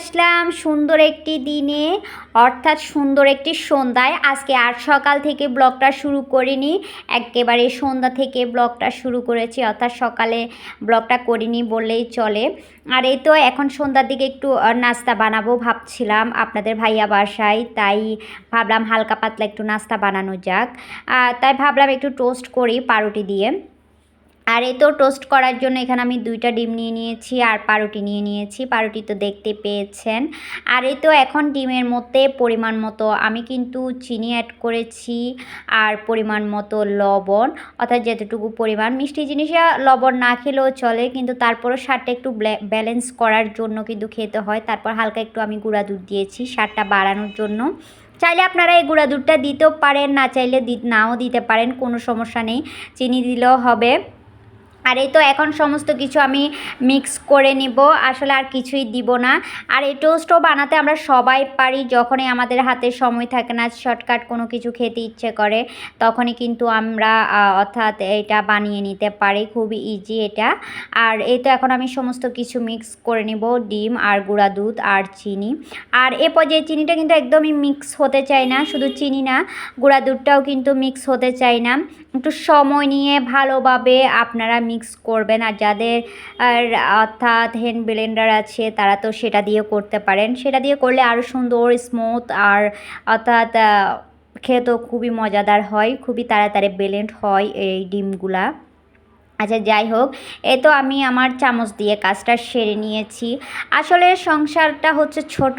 আসলাম সুন্দর একটি দিনে, অর্থাৎ সুন্দর একটি সন্ধ্যায়। আজকে আট সকাল থেকে ব্লগটা শুরু করিনি, একেবারে সন্ধ্যা থেকে ব্লগটা শুরু করেছি, অর্থাৎ সকালে ব্লগটা করিনি বললেই চলে। আর এই তো এখন সন্ধ্যার দিকে একটু নাস্তা বানাবো ভাবছিলাম আপনাদের ভাইয়া বাসায়, তাই ভাবলাম হালকা পাতলা একটু নাস্তা বানানো যাক। তাই ভাবলাম একটু টোস্ট করি পাউরুটি দিয়ে। আর এ তো টোস্ট করার জন্য এখানে আমি দুইটা ডিম নিয়ে নিয়েছি আর পাউরুটি নিয়ে নিয়েছি। পাউরুটি তো দেখতে পেয়েছেন। আর এ তো এখন ডিমের মধ্যে পরিমাণ মতো আমি কিন্তু চিনি অ্যাড করেছি আর পরিমাণ মতো লবণ। অর্থাৎ যতটুকু পরিমাণ মিষ্টি জিনিসে লবণ না খেলেও চলে, কিন্তু তারপরও স্বাদটা একটু ব্যালেন্স করার জন্য কিন্তু খেতে হয়। তারপর হালকা একটু আমি গুঁড়া দুধ দিয়েছি স্বাদটা বাড়ানোর জন্য। চাইলে আপনারা এই গুঁড়া দুধটা দিতেও পারেন, না চাইলে নাও দিতে পারেন, কোনো সমস্যা নেই। চিনি দিলেও হবে। আর এই তো এখন সমস্ত কিছু আমি মিক্স করে নিব। আসলে আর কিছুই দিব না। আর এই টোস্টও বানাতে আমরা সবাই পারি যখনই আমাদের হাতে সময় থাকে না শর্টকাট কোনো কিছু খেতে ইচ্ছে করে, তখনই কিন্তু আমরা অর্থাৎ এটা বানিয়ে নিতে পারি। খুবই ইজি এটা। আর এই তো এখন আমি সমস্ত কিছু মিক্স করে নিব। ডিম আর গুঁড়া দুধ আর চিনি। আর এ পর্যায়ে চিনিটা কিন্তু একদমই মিক্স হতে চাই না। শুধু চিনি না, গুঁড়া দুধটাও কিন্তু মিক্স হতে চাই না। একটু সময় নিয়ে ভালোভাবে আপনারা মিক্স করবেন। আর যাদের, আর অর্থাৎ হ্যান্ড ব্লেন্ডার আছে, তারা তো সেটা দিয়ে করতে পারেন। সেটা দিয়ে করলে আরও সুন্দর স্মুথ আর অর্থাৎ খেতেও খুবই মজাদার হয়, খুবই তাড়াতাড়ি ব্লেন্ড হয় এই ডিমগুলা। আচ্ছা যাই হোক, এ তো আমি আমার চামচ দিয়ে কাজটা সেরে নিয়েছি। আসলে সংসারটা হচ্ছে ছোট,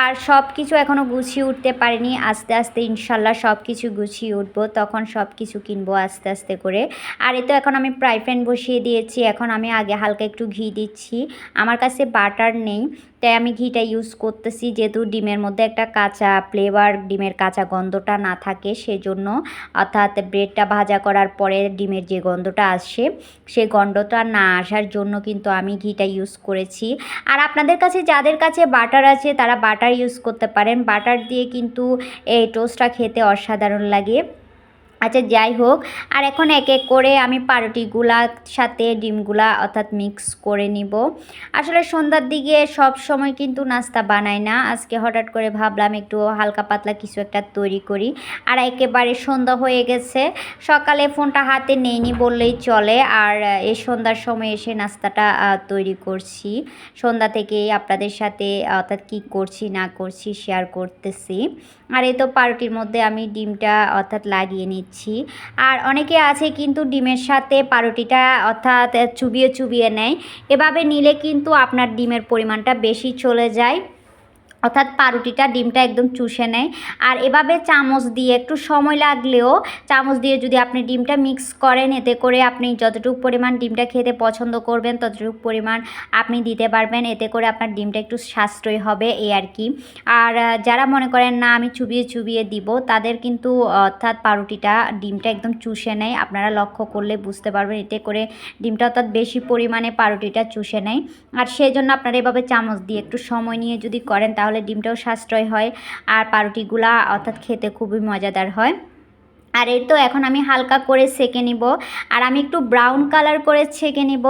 আর সব কিছু এখনও গুছিয়ে উঠতে পারিনি। আস্তে আস্তে ইনশাল্লাহ সব কিছু গুছিয়ে উঠবো, তখন সব কিছু কিনবো আস্তে আস্তে করে। আর এ তো এখন আমি ফ্রাই প্যান বসিয়ে দিয়েছি, এখন আমি আগে হালকা একটু ঘি দিচ্ছি। আমার কাছে বাটার নেই, তাই আমি ঘিটা ইউজ করতেছি, যেহেতু ডিমের মধ্যে একটা কাঁচা ফ্লেভার ডিমের কাঁচা গন্ধটা না থাকে, সেজন্য অর্থাৎ ব্রেডটা ভাজা করার পরে ডিমের যে গন্ধটা আসে সেই গন্ধটা না আসার জন্য কিন্তু আমি ঘিটা ইউজ করেছি। আর আপনাদের কাছে, যাদের কাছে বাটার আছে, তারা বাটার ইউজ করতে পারেন। বাটার দিয়ে কিন্তু এই টোস্টটা খেতে অসাধারণ লাগে। আচ্ছা যাই হোক। আর এখন এক এক করে আমি পাউরুটিগুলা সাথে ডিমগুলা অর্থাৎ মিক্স করে নিব। আসলে সন্ধ্যার দিকে সব সময় কিন্তু নাস্তা বানাই না। আজকে হঠাৎ করে ভাবলাম একটু হালকা পাতলা কিছু একটা তৈরি করি। আর একেবারে সন্ধ্যা হয়ে গেছে। সকালে ফোনটা হাতে নেইনি বললেই চলে। আর এই সন্ধ্যার সময় এসে নাস্তাটা তৈরি করছি। সন্ধ্যা থেকেই আপনাদের সাথে, অর্থাৎ কী করছি, না করছি শেয়ার করতেছি। আর এই তো পাউরুটির মধ্যে আমি ডিমটা, অর্থাৎ লাগিয়ে নিচ্ছি। আর অনেকে আছে কিন্তু ডিমের সাথে পারোটিটা অর্থাৎ চুবিয়ে চুবিয়ে নেয়। এভাবে নিলে কিন্তু আপনার ডিমের পরিমাণটা বেশি চলে যায়। অর্থাৎ পাউরুটিটা, ডিমটা একদম চুষে নেয়। আর এভাবে চামচ দিয়ে একটু সময় লাগলেও, চামচ দিয়ে যদি আপনি ডিমটা মিক্স করেন, এতে করে আপনি যতটুকু পরিমাণ ডিমটা খেতে পছন্দ করবেন, ততটুকু পরিমাণ আপনি দিতে পারবেন। এতে করে আপনার ডিমটা একটু সাশ্রয় হবে, এই আর কি। আর যারা মনে করেন, না, আমি চুবিয়ে চুবিয়ে দিব তাদের কিন্তু, অর্থাৎ পাউরুটিটা ডিমটা একদম চুষে নেয়। আপনারা লক্ষ্য করলে বুঝতে পারবেন, এতে করে ডিমটা অর্থাৎ বেশি পরিমাণে পাউরুটিটা চুষে নেয়। আর সেই জন্য আপনারা এভাবে চামচ দিয়ে একটু সময় নিয়ে যদি করেন, তাহলে ডিমটাও সাশ্রয় হয়। আর পাউরুটিগুলা অর্থাৎ খেতে খুবই মজাদার হয়। আর এই তো এখন আমি হালকা করে সেকে নিব। আর আমি একটু ব্রাউন কালার করে ছেঁকে নিব।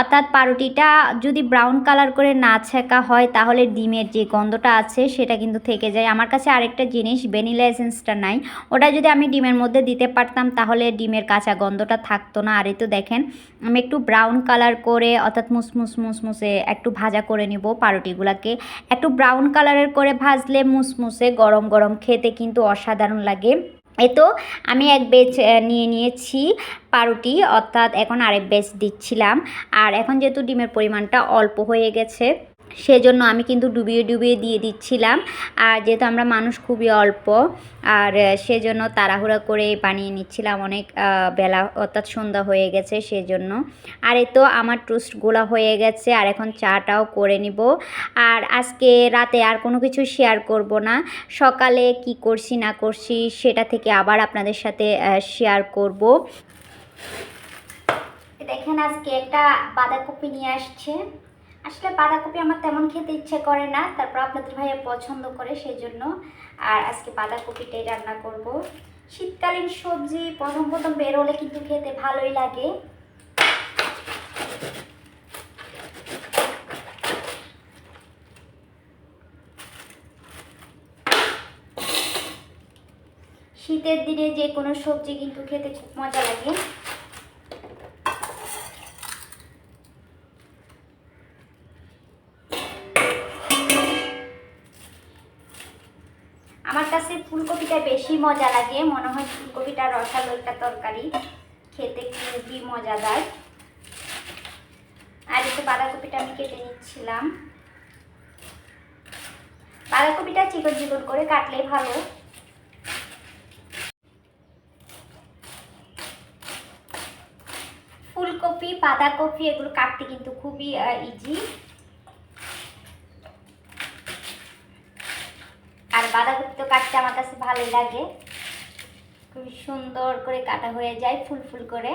অর্থাৎ পাউরুটিটা যদি ব্রাউন কালার করে না ছেঁকা হয়, তাহলে ডিমের যে গন্ধটা আছে, সেটা কিন্তু থেকে যায়। আমার কাছে আরেকটা জিনিস ভ্যানিলা এসেন্সটা নাই। ওটা যদি আমি ডিমের মধ্যে দিতে পারতাম, তাহলে ডিমের কাঁচা গন্ধটা থাকতো না। আর এই তো দেখেন, আমি একটু ব্রাউন কালার করে, অর্থাৎ মুসমুস, মুসমুসে একটু ভাজা করে নিব পাউরুটিগুলোকে একটু ব্রাউন কালারের করে ভাজলে মুসমুসে গরম গরম খেতে কিন্তু অসাধারণ লাগে। এ তো আমি এক বেচ নিয়ে নিয়েছি পাউরুটি অর্থাৎ এখন আরেক বেচ দিচ্ছিলাম। আর এখন যেহেতু ডিমের পরিমাণটা অল্প হয়ে গেছে সেজন্য আমি কিন্তু ডুবিয়ে ডুবিয়ে দিয়ে দিচ্ছিলাম। আর যেহেতু আমরা মানুষ খুবই অল্প, আর সেজন্য তাড়াহুড়া করে বানিয়ে নিচ্ছিলাম অনেক বেলা, অর্থাৎ সন্ধ্যা হয়ে গেছে সেজন্য। আর এ তো আমার টোস্টগুলো হয়ে গেছে, আর এখন চাটাও করে নিব। আর আজকে রাতে আর কোনো কিছু শেয়ার করব না। সকালে কি করছি, না করছি সেটা থেকে আবার আপনাদের সাথে শেয়ার করব। দেখেন আজকে একটা বাঁধাকপি নিয়ে আসছে। আসলে বাঁধাকপি আমার তেমন খেতে ইচ্ছে করে না, তারপর আপনাদের ভাইয়া পছন্দ করে সেই জন্য আর আজকে বাঁধাকপিটাই রান্না করব। শীতকালীন সবজি, প্রথম প্রথম বেরোলে কিন্তু খেতে ভালোই লাগে। শীতের দিনে যে কোনো সবজি কিন্তু খেতে খুব মজা লাগে। বেশি মজা লাগে। মনে হয় ফুলকপিটা রসালো একটা তরকারি। খেতে খুবই মজাদার। আর একটু বাঁধাকপিটা আমি কেটে নিচ্ছিলাম। বাঁধাকপিটা চিকন চিকন করে কাটলে ভালো। ফুলকপি, বাঁধাকপি, এগুলো কাটতে কিন্তু খুবই ইজি আর বাঁধাকপি তো কাটতে আমার কাছে ভালোই লাগে। খুবই সুন্দর করে কাটা হয়ে যায়, ফুল ফুল করে।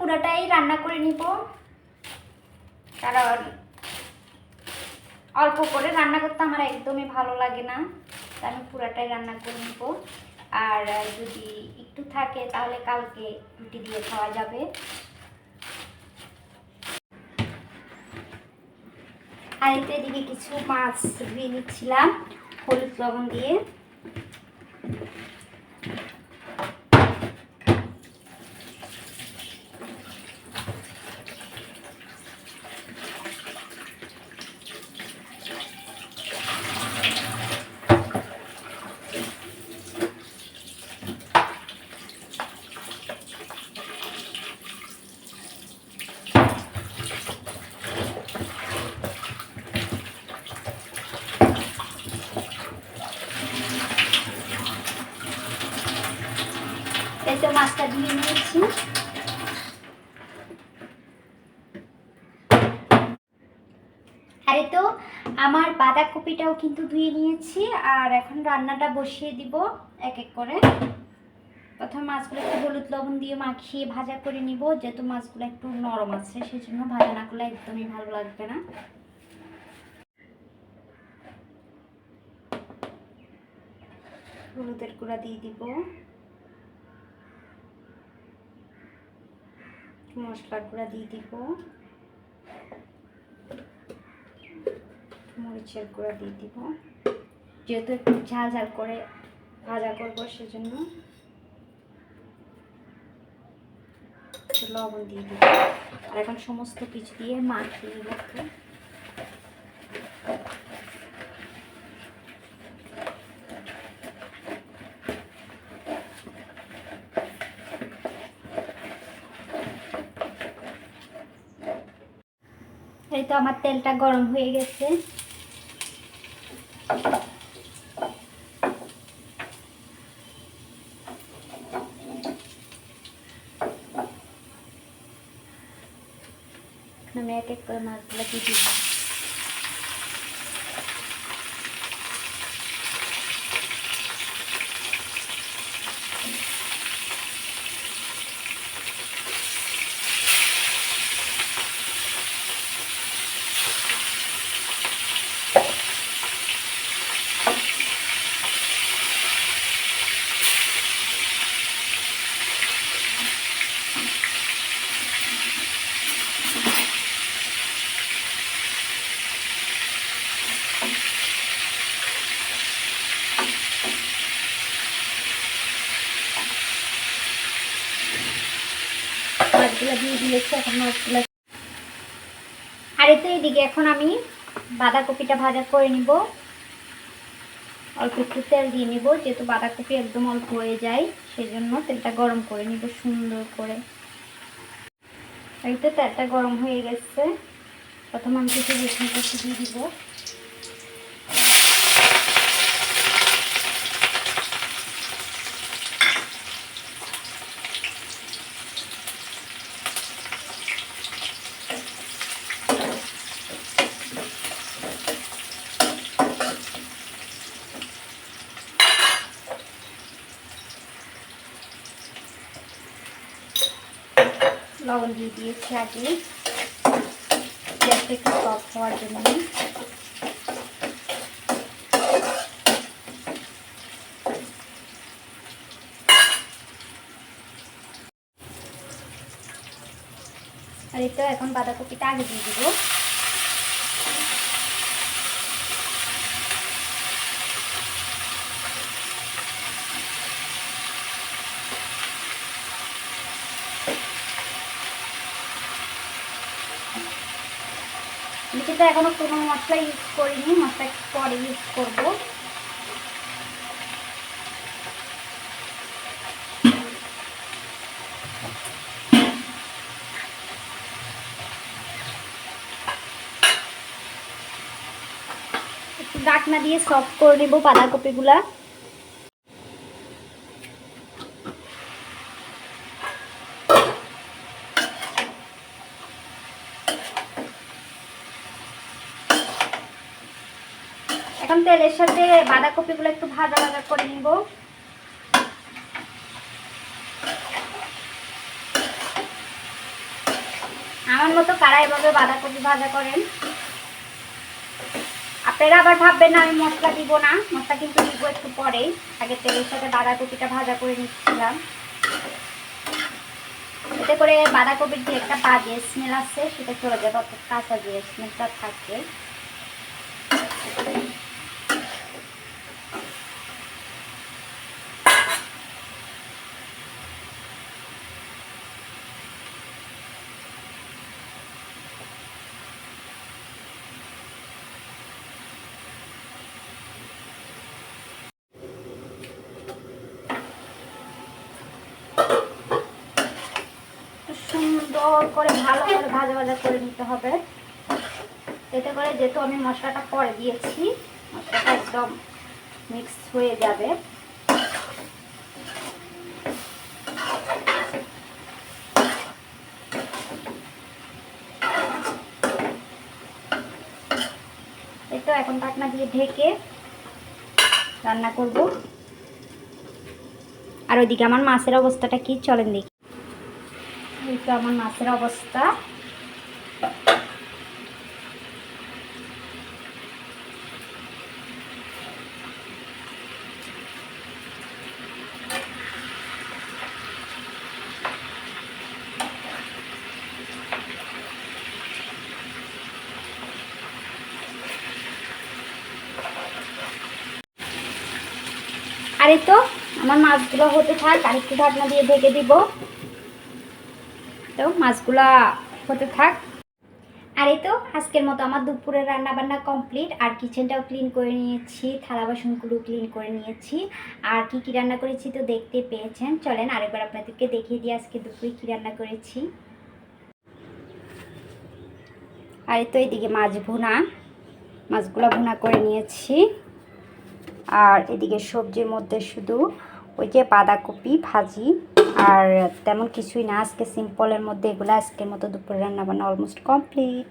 পুরোটাই রান্না করে নিব। কারণ অল্প করে রান্না করতে আমার একদমই ভালো লাগে না। আমি পুরোটাই রান্না করে নিব। আর যদি একটু থাকে তাহলে কালকে রুটি দিয়ে খাওয়া যাবে। আর এদিকে কিছু মাছ ধুয়ে নিচ্ছিলাম, হলুদ লবণ দিয়ে। এই তো মাছটা ধুয়ে নিয়েছি। আরে তো, আমার বাঁধাকপিটাও কিন্তু ধুয়ে নিয়েছি, আর এখন রান্নাটা বসিয়ে দিব এক এক করে। প্রথম মাছগুলো একটু হলুদ লবণ দিয়ে মাখিয়ে ভাজা করে নিব, যেহেতু মাছগুলো একটু নরম আছে সেই জন্য ভাজা না করলে একদমই ভালো লাগবে না। হলুদের গুঁড়া দিয়ে দিব। মশলার গুঁড়া দিয়ে দিব। মরিচের গুঁড়া দিয়ে দিব। যেহেতু একটু ঝাল ঝাল করে ভাজা করব সেজন্য লবণ দিয়ে দিব। আর এখন সমস্ত কিছু দিয়ে মাখিয়ে নিব। আমার তেলটা গরম হয়ে গেছে। আমি এক এক করে মাছগুলো দিয়ে দিব আর এতে এদিকে এখন আমি বাঁধাকপিটা ভাজা করে নিব। অল্প একটু তেল দিয়ে নিব, যেহেতু বাঁধাকপি একদম অল্প হয়ে যায় সেই জন্য তেলটা গরম করে নিব সুন্দর করে। এই তেলটা গরম হয়ে গেছে। প্রথম আমি কিছু কষি দিয়ে দিব। লবণ দিয়ে দিয়েছি আগে। গ্যাসটা একটু সফট হওয়ার জন্য। আর এই এখন বাঁধাকপিটা আগে দিয়ে দেবো। এটাতে এখনও কোনো মশলা ইউজ করিনি, মশলা পরে ইউজ করব। ডাকনা দিয়ে সফট করে নেব বাঁধাকপিগুলা। এখন তেলের সাথে বাঁধাকপিগুলো একটু ভাজা ভাজা করে নিব। আমার মতো কারা এভাবে বাঁধাকপি ভাজা করেন? আপনারা আবার ভাববেন না, আমি মশলা দিব না। মশলা কিন্তু দিব একটু পরেই আগে তেলের সাথে বাঁধাকপিটা ভাজা করে নিচ্ছিলাম। এতে করে বাঁধাকপির যে একটা বাজে স্মেল আছে সেটা চলে যাবে কাঁচা যে স্মেলটা থাকে একটু সুন্দর করে ভালো করে ভাজা ভাজা করে নিতে হবে। এতে করে যেহেতু আমি মশলাটা পরে দিয়েছি, মশলাটা একদম মিক্স হয়ে যাবে। তো এখন ঢাকনা দিয়ে ঢেকে রান্না করব। আর ওইদিকে আমার মাছের অবস্থাটা কি চলেন দেখি। তো আমার মাছের অবস্থা। আর তো, আমার মাছগুলো হতে থাক আর একটু ঢাকনা দিয়ে ঢেকে দিব। তো মাছগুলা হতে থাক। আর এই তো আজকের মতো আমার দুপুরের রান্নাবান্না কমপ্লিট। আর কিচেনটাও ক্লিন করে নিয়েছি, থালা বাসনগুলো ক্লিন করে নিয়েছি। আর কি কি রান্না করেছি তো দেখতে পেয়েছেন। চলেন আরেকবার আপনাদেরকে দেখিয়ে দিই আজকে দুপুরে কি রান্না করেছি। আর তো এদিকে মাছ ভুনা, মাছগুলো ভুনা করে নিয়েছি। আর এদিকে সবজির মধ্যে শুধু ওই যে বাঁধাকপি ভাজি আর তেমন কিছুই না। আজকে সিম্পলের মধ্যে এগুলো, আজকের মতো দুপুরে রান্না বান্না অলমোস্ট কমপ্লিট